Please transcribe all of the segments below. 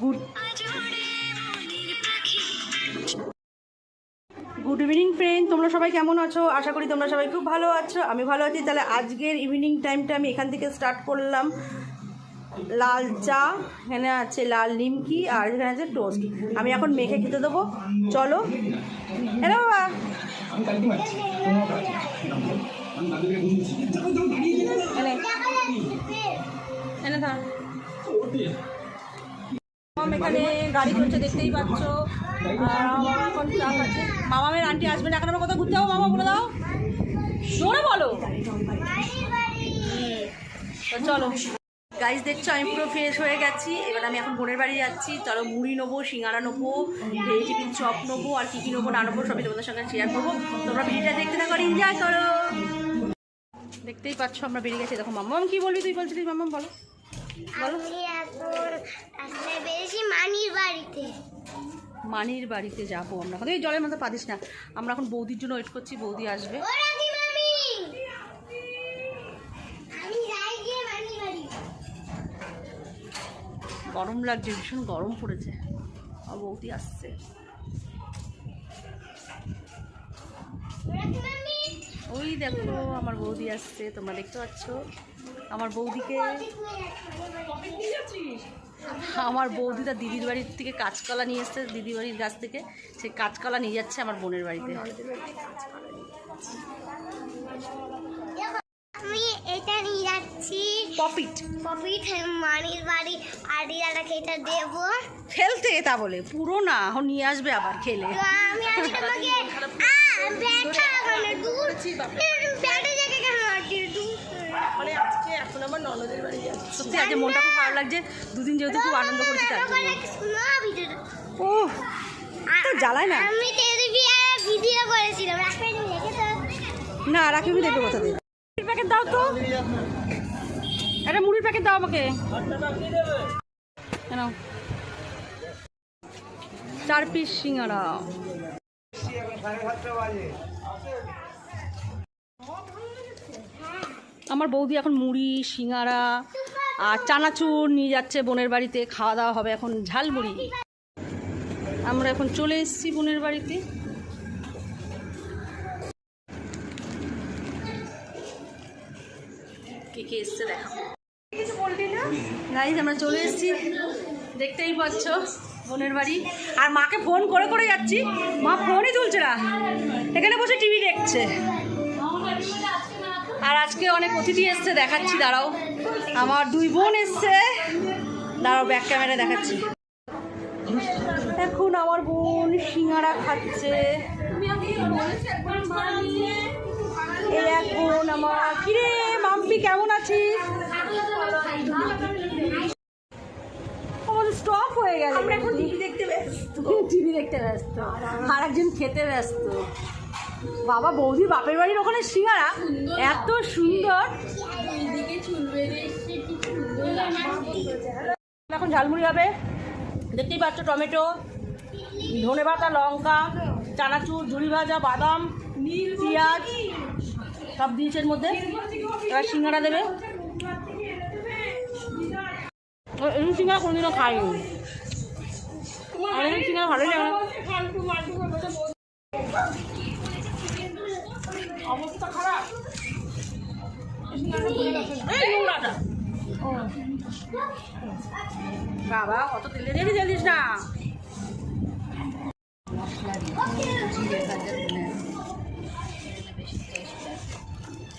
Good good evening friend তোমরা সবাই কেমন আছো? আশা করি তোমরা সবাই খুব ভালো আছো। আমি ভালো আছি। তাহলে আজকের ইভিনিং টাইমটা আমি এখান থেকে স্টার্ট করলাম। লাল চা, এখানে আছে লাল নিমকি, আর এখানে আছে টোস্ট আমি এখন মেখে খেতে দেবো। চলো। হ্যালো বাবা। এনে। এনে এখানে গাড়ি চলছে, দেখতেই পাচ্ছ। এখন চা খাচ্ছে। মামামের আন্টি আসবে না, এখন আমরা কোথাও ঘুরতে যাব মামা, বলে দাও। জোরে বলো। তো চলো। গাইজ দেখছ, আমি পুরো ফ্রেশ হয়ে গেছি। এবার আমি এখন বোনের বাড়ি যাচ্ছি। চলো, মুড়ি নেব, সিঙ্গারা নেব, ভেজ টিফিন চপ নেব, আর কী কী নেব না নেব, সবই তোমাদের সঙ্গে শেয়ার করব। তোমরা ভিডিওটা দেখতে থাকো এনজয় করো। দেখতেই পাচ্ছ, আমরা বেরিয়ে গেছি। দেখো, মাম্মাম কি বলবি, তুই বলছিলিস, মাম্মাম বলো। আমি এখন আসলে বেশি মানির বাড়িতে। মানির বাড়িতে যাব আমরা। এখন এই জলের মধ্যে পাদিস না। আমরা এখন বৌদির জন্য ওয়েট করছি বৌদি আসবে। গরম লাগছে ভীষণ গরম পড়েছে। আর বৌদি আসছে। ওই দেখো আমার বৌদি আসছে তোমরা দেখতে পাচ্ছ। আমার বৌদিকে আমার বৌদি তার দিদির বাড়ির থেকে কাঁচকলা নিয়ে এসছে দিদি বাড়ির গাছ থেকে। সেই কাঁচকলা নিয়ে যাচ্ছে আমার বোনের বাড়িতে। আমি এটা নিয়ে যাচ্ছি। পপিট। পপিট মানির বাড়ি আর এটা দেবো। খেলতে তা বলে পুরো না এখন নিয়ে আসবে আবার খেলে। আমি আজকে তোমাকে ব্যাটা মানে দূর মানে আজকে এখন আমার ননদের বাড়ি যাচ্ছি। সত্যি আজকে মনটা খুব ভালো লাগছে। দুদিন যেহেতু খুব আনন্দ করেছি তার জন্য। ও তো জ্বালায় না। আমি ভিডিও করেছিলাম। না রাখি আমি দেখব কোথা দিয়ে প্যাকেট দাও তো। একটা মুড়ির প্যাকেট দাও আমাকে। কেন? চার পিস সিঙ্গারা। আমার বৌদি এখন মুড়ি, সিঙ্গারা আর চানাচুর নিয়ে যাচ্ছে বোনের বাড়িতে। খাওয়া দাওয়া হবে এখন ঝালমুড়ি। আমরা এখন চলে এসেছি বোনের বাড়িতে। আমরা চলে এসেছি। দেখতেই পাচ্ছ বোনের বাড়ি। আর মাকে ফোন করে করে যাচ্ছি। মা ফোনই তুলছে না। এখানে বসে টিভি দেখছে। আর আজকে অনেক অতিথি এসছে দেখাচ্ছি দাঁড়াও। আমার দুই বোন এসছে। দাঁড়াও ব্যাক ক্যামেরা দেখাচ্ছি। এখন আমার বোন সিঙ্গারা খাচ্ছে। এই এখন আমার। কিরে মাম্পি কেমন আছিস? স্টপ হয়ে গেল। আমরা এখন টিভি দেখতে ব্যস্ত। টিভি দেখতে ব্যস্ত। আর একজন খেতে ব্যস্ত। বাবা বৌদি বাপের বাড়ির ওখানে সিঙ্গারা? এত সুন্দর। এখন ঝালমুড়ি হবে। দেখতেই পাচ্ছ টমেটো ধনে পাতা লঙ্কা চানাচুর ঝুড়ি ভাজা বাদাম পেঁয়াজ সব এর মধ্যে। এবার সিঙ্গারা দেবে। এরকম সিঙ্গারা কোনোদিনও খাইনি। সিঙ্গারা ভালোই লাগে। অবস্থা খারাপ। বাবা, কত তেলে দিয়ে দিস না।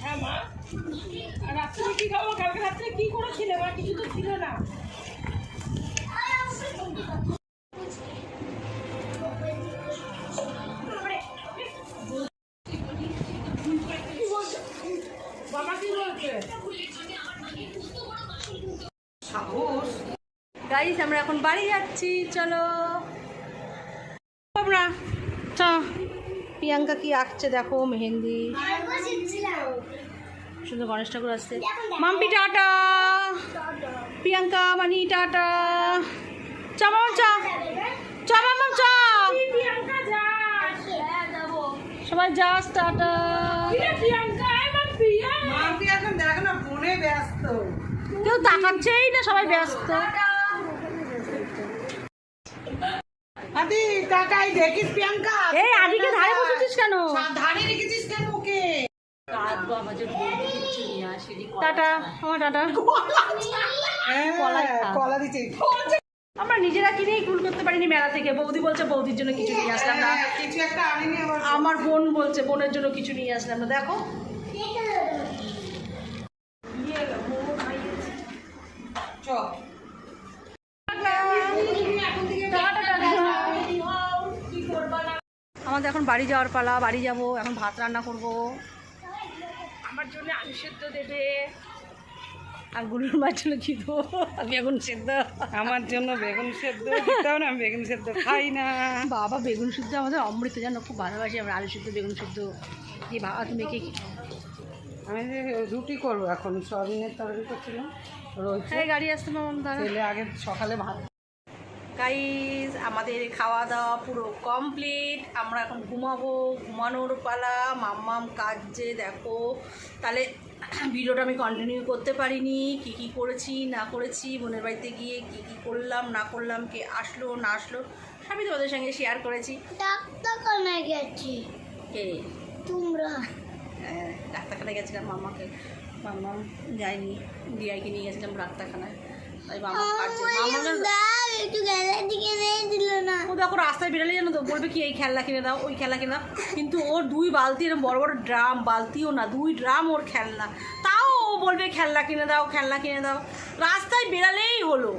হ্যাঁ মা রাত্রে কি খাব? কালকে রাত্রে কি করেছিলে মা? কিছু তো ছিল না। গাইস আমরা এখন বাড়ি যাচ্ছি চলো। আমরা চ। প্রিয়াঙ্কা কি আঁকছে দেখো মেহেন্দি। শুধু গণেশ ঠাকুর আসছে। মাম্পি টাটা। প্রিয়াঙ্কা মানি টাটা। চা মামা চা। চা মামা চা। সবাই যাস টাটা। কেউ তাকাচ্ছেই না সবাই ব্যস্ত। আদি টাটাই দেখিস প্রিয়াঙ্কা? এই আদিকে ধারে বসেছিস কেন? ধারে রেখেছিস কেন ওকে? টাটা আমার টাটা। হ্যাঁ, কলা দিচ্ছে আমরা নিজেরা কিনেই কুল করতে পারিনি মেলা থেকে? বৌদি বলছে বৌদির জন্য কিছু নিয়ে আসলাম না। হ্যাঁ, কিছু একটা আনিনি আমার বোন বলছে বোনের জন্য কিছু নিয়ে আসলাম না। দেখো। চ আমাদের এখন বাড়ি যাওয়ার পালা বাড়ি যাব এখন ভাত রান্না করব। আমার জন্য আলু সেদ্ধ দেবে। আর গুলুর মার জন্য কি দেবো? আমি এখন সেদ্ধ। আমার জন্য বেগুন সেদ্ধ হবে না আমি বেগুন সেদ্ধ খাই না। বাবা বেগুন সেদ্ধ আমাদের অমৃত জানো খুব ভালোবাসি আমরা আলু সেদ্ধ বেগুন সেদ্ধ। কি বাবা তুমি কি আমি যে রুটি করব এখন সয়াবিনের তরকারি করছিলাম রয়েছে। গাড়ি আসতে মামাম তেলে আগে সকালে ভাত গাইজ আমাদের খাওয়া দাওয়া পুরো কমপ্লিট আমরা এখন ঘুমাবো ঘুমানোর পালা। মাম্মাম কাজ যে দেখো। তাহলে ভিডিওটা আমি কন্টিনিউ করতে পারিনি। কি কি করেছি না করেছি বোনের বাড়িতে গিয়ে কি কি করলাম না করলাম কে আসলো না আসলো সবই তোমাদের সঙ্গে শেয়ার করেছি। ডাক্তার কানে গেছি। কে? তোমরা? হ্যাঁ, ডাক্তারখানায় গেছিলাম মামাকে মাম্মা যায়নি দিয়াকে নিয়ে গেছিলাম ডাক্তারখানায়। তাই মামা কাটছে ও দেখো রাস্তায় বেরোলে জানো তো বলবে কি এই খেলনা কিনে দাও ওই খেলনা কিনে দাও। কিন্তু ওর দুই বালতি এরকম বড় বড় ড্রাম বালতিও না দুই ড্রাম ওর খেলনা। তাও ও বলবে খেলনা কিনে দাও খেলনা কিনে দাও। রাস্তায় বেরালেই হলো।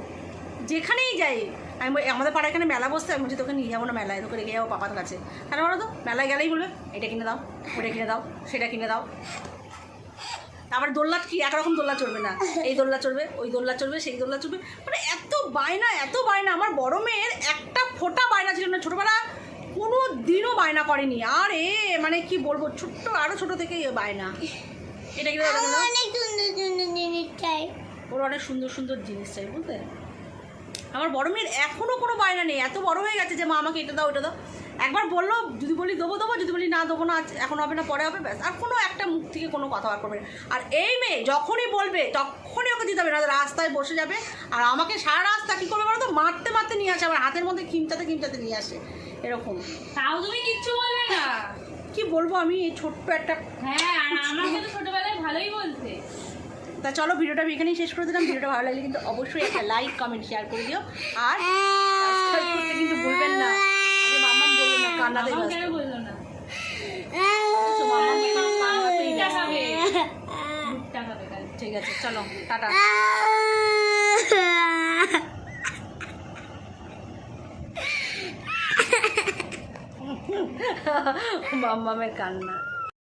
যেখানেই যাই আমি আমাদের পাড়ায় এখানে মেলা বসতে আমি বলছি তোকে নিয়ে যাব না মেলায় তোকে রেখে যাব পাপার কাছে। কেন বলো তো মেলায় গেলেই বলবে এটা কিনে দাও ওটা কিনে দাও সেটা কিনে দাও। তারপরে দোলনা কি? একরকম দোলনা চলবে না। এই দোলনা চলবে ওই দোলনা চলবে সেই দোলনা চলবে মানে এত বায়না এত বায়না। আমার বড় মেয়ের একটা ফোঁটা বায়না ছিল না। ছোটোবেলা কোনো দিনও বায়না করেনি। আর এ মানে কি বলব ছোট্ট আরও ছোটো থেকে এ বায়না। এটা দাও। অনেক সুন্দর সুন্দর জিনিস চাই। ওর অনেক সুন্দর সুন্দর জিনিস চাই বুঝতে আমার বড় মেয়ের এখনও কোনো বায়না নেই। এত বড় হয়ে গেছে যে মা আমাকে এটা দাও ওটা দাও। একবার বলল যদি বলি দেবো দেবো যদি বলি না দেবো না এখন হবে না পরে হবে ব্যাস। আর কোনো একটা মুখ থেকে কোনো কথা বার করবে না। আর এই মেয়ে যখনই বলবে তখনই ওকে দিতে হবে না রাস্তায় বসে যাবে। আর আমাকে সারা রাস্তা কী করবে বলো তো মারতে মারতে নিয়ে আসে আমার হাতের মধ্যে খিমচাতে খিমচাতে নিয়ে আসে। এরকম। তাও তুমি কিচ্ছু বলবে না। কি বলব আমি? এই ছোট্ট একটা হ্যাঁ আর আমাকে তো ছোটবেলায় ভালোই বলতে তা চলো ভিডিওটা আমি এখানেই শেষ করে দিলাম। ভিডিওটা ভালো লাগলে কিন্তু অবশ্যই একটা লাইক কমেন্ট শেয়ার করে দিও। আর সাবস্ক্রাইব করতে কিন্তু ভুলবেন না। কান্নাতেই কাল ঠিক আছে চলো টাটা। মাম্মামের কান্না।